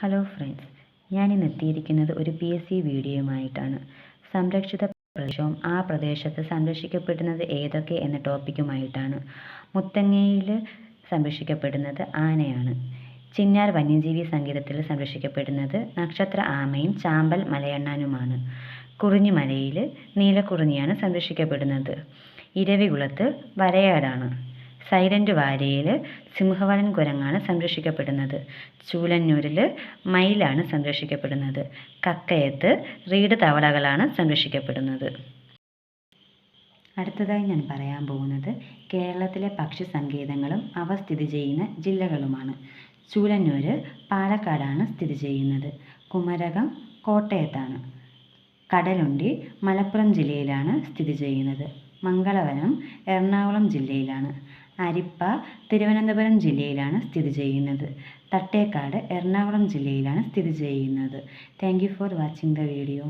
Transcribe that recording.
Hello friends ഞാൻ ഇന്ന് എത്തിയിരിക്കുന്നത് ഒരു പി എസ് സി വീഡിയോയുമായിട്ടാണ്. സംരക്ഷിത പ്രദേശവും ആ പ്രദേശത്ത് സംരക്ഷിക്കപ്പെടുന്നത് ഏതൊക്കെ എന്ന ടോപ്പിക്കുമായിട്ടാണ്. മുത്തങ്ങയിൽ സംരക്ഷിക്കപ്പെടുന്നത് ആനയാണ്. ചിന്നാർ വന്യജീവി സംഗീതത്തിൽ സംരക്ഷിക്കപ്പെടുന്നത് നക്ഷത്ര ആമയും ചാമ്പൽ മലയണ്ണാനുമാണ്. കുറിഞ്ഞിമലയിൽ നീലക്കുറിഞ്ഞിയാണ് സംരക്ഷിക്കപ്പെടുന്നത്. ഇരവികുളത്ത് വരയാടാണ്. സൈലന്റ് വാലിയിൽ സിംഹവാലൻ കുരങ്ങാണ് സംരക്ഷിക്കപ്പെടുന്നത്. ചൂലന്നൂരിൽ മയിലാണ് സംരക്ഷിക്കപ്പെടുന്നത്. കക്കയത്ത് റീഡ് തവളകളാണ് സംരക്ഷിക്കപ്പെടുന്നത്. അടുത്തതായി ഞാൻ പറയാൻ പോകുന്നത് കേരളത്തിലെ പക്ഷി സങ്കേതങ്ങളും അവ സ്ഥിതി ചെയ്യുന്ന ജില്ലകളുമാണ്. ചൂലന്നൂർ പാലക്കാടാണ് സ്ഥിതി ചെയ്യുന്നത്. കുമരകം കോട്ടയത്താണ്. കടലുണ്ടി മലപ്പുറം ജില്ലയിലാണ് സ്ഥിതി ചെയ്യുന്നത്. മംഗളവനം എറണാകുളം ജില്ലയിലാണ്. അരിപ്പ തിരുവനന്തപുരം ജില്ലയിലാണ് സ്ഥിതി ചെയ്യുന്നത്. തട്ടേക്കാട് എറണാകുളം ജില്ലയിലാണ് സ്ഥിതി ചെയ്യുന്നത്. Thank you for watching the video